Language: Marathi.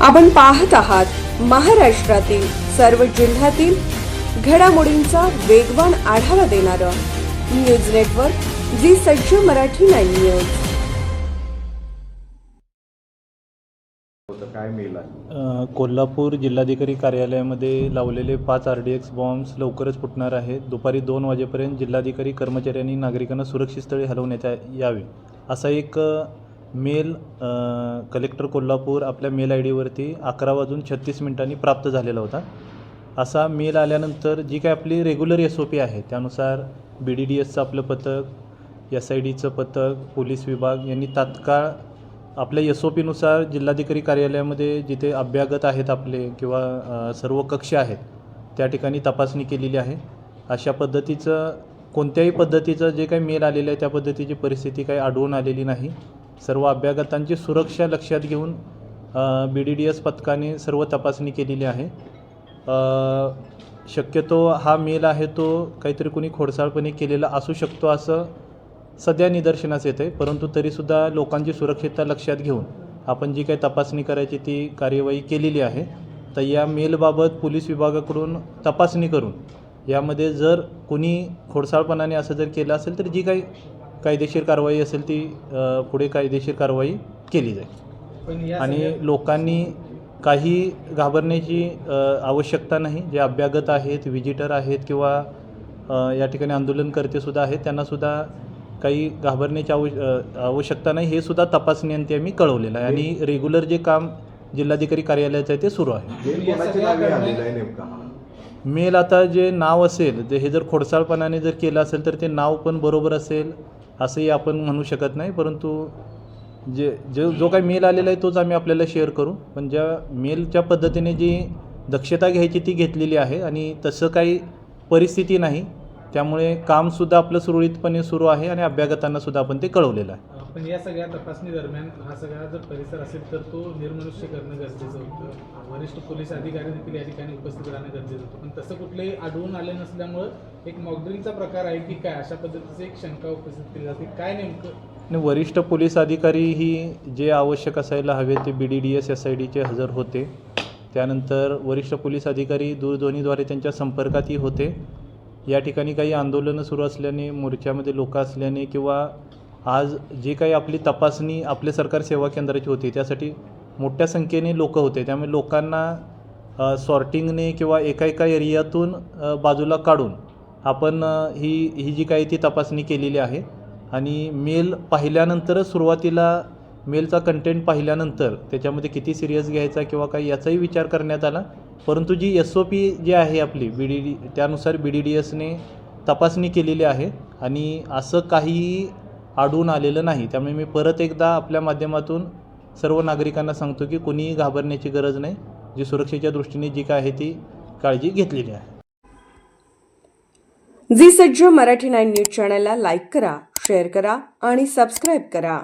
आपण पाहत आहात महाराष्ट्रातील सर्व जिल्ह्यातील घडामोडींचा वेगवान आढावा देणारं न्यूज नेटवर्क जी सज्ज मराठी नाईन न्यूज. होतं काय मेल आहे? अ, कोल्हापूर जिल्हाधिकारी कार्यालयामध्ये लावलेले पाच आर डी एक्स बॉम्ब्स लवकरच फुटणार आहेत. दुपारी दोन वाजेपर्यंत जिल्हाधिकारी कर्मचाऱ्यांनी नागरिकांना सुरक्षित स्थळी हलवण्यात यावे. असा एक मेल कलेक्टर कोल्हापूर आपल्या मेल आय डीवरती अकरा वाजून छत्तीस मिनिटांनी प्राप्त झालेला होता. असा मेल आल्यानंतर जी काय आपली रेग्युलर एस ओ पी आहे त्यानुसार बी डी डी एसचं आपलं पथक एस आय डीचं पथक पोलीस विभाग यांनी तात्काळ आपल्या एस ओ पीनुसार जिल्हाधिकारी कार्यालयामध्ये जिथे अभ्यागत आहेत आपले किंवा सर्व कक्ष आहेत त्या ठिकाणी तपासणी केलेली आहे. अशा पद्धतीचं कोणत्याही पद्धतीचं जे काही मेल आलेलं आहे त्या पद्धतीची परिस्थिती काही आढळून आलेली नाही. सर्व अभ्यागतांची सुरक्षा लक्षात घेऊन बी डी डी एस पथकाने सर्व तपासणी केलेली आहे. शक्यतो हा मेल आहे तो काहीतरी कुणी खोडसाळपणे केलेला असू शकतो असं सध्या निदर्शनास येते परंतु तरीसुद्धा लोकांची सुरक्षितता लक्षात घेऊन आपण जी काही तपासणी करायची ती कार्यवाही केलेली आहे. तर या मेलबाबत पोलीस विभागाकडून तपासणी करून यामध्ये जर कुणी खोडसाळपणाने असं जर केलं असेल तर जी काही कायदेशीर कारवाई असेल ती पुढे कायदेशीर कारवाई केली जाईल. आणि लोकांनी काही घाबरण्याची आवश्यकता नाही. जे अभ्यागत आहेत विजिटर आहेत किंवा या ठिकाणी आंदोलनकर्तेसुद्धा आहेत त्यांनासुद्धा काही घाबरण्याची आव आवश्यकता नाही. हे सुद्धा तपासणीअंती आम्ही कळवलेलं आहे. आणि रेग्युलर जे काम जिल्हाधिकारी कार्यालयाचं आहे ते सुरू आहे. मेल आता जे नाव असेल जे हे जर खोडसाळपणाने जर केलं असेल तर ते नाव पण बरोबर असेल. असंही आपण म्हणू शकत नाही परंतु जे जो जो काही मेल आलेला आहे तोच आम्ही आपल्याला शेअर करू. पण ज्या मेलच्या पद्धतीने जी दक्षता घ्यायची ती घेतलेली आहे आणि तसं काही परिस्थिती नाही. त्यामुळे कामसुद्धा आपलं सुरळीतपणे सुरू आहे आणि अभ्यागतांनासुद्धा आपण ते कळवलेलं आहे. पण या सगळ्या तपासणी दरम्यान हा सगळा जर परिसर असेल तर तो निर्मनुष्य करणं गरजेचं होतं. वरिष्ठ पोलीस अधिकारी देखील या ठिकाणी उपस्थित राहणं गरजेचं होतं. पण तसं कुठलंही आढळून आलं नसल्यामुळं एक मॉकड्रिलचा प्रकार आहे की काय अशा पद्धतीची एक शंका उपस्थित केली जाते. काय नेमकं? आणि वरिष्ठ पोलीस अधिकारी ही जे आवश्यक असायला हवे ते B D D S S I डीचे हजर होते. त्यानंतर वरिष्ठ पोलीस अधिकारी दूरध्वनीद्वारे त्यांच्या संपर्कातही होते. या ठिकाणी काही आंदोलनं सुरू असल्याने मोर्चामध्ये लोक असल्याने किंवा आज जे काही आपली तपासणी आपले सरकार सेवा केंद्राची होती त्यासाठी मोठ्या संख्येने लोक होते. त्यामुळे लोकांना सॉर्टिंगने किंवा एका एका एरियातून बाजूला काढून आपण ही ही जी काही ती तपासणी केलेली आहे आणि मेल पाहिल्यानंतरच सुरुवातीला मेलचा कंटेंट पाहिल्यानंतर त्याच्यामध्ये किती सिरियस घ्यायचा किंवा काही याचाही विचार करण्यात आला. परंतु G S O P G आहे आपली बी डी डी त्यानुसार बी डी डी एसने तपासणी केलेली आहे आणि असं काहीही आढळून आलेलं नाही. त्यामुळे मी परत एकदा आपल्या माध्यमातून सर्व नागरिकांना सांगतो की कोणीही घाबरण्याची गरज नाही. जी सुरक्षेच्या दृष्टीने जी काय आहे ती काळजी घेतलेली आहे. जी सज्ज मराठी नाईन न्यूज चॅनलला लाईक करा शेअर करा आणि सबस्क्राईब करा.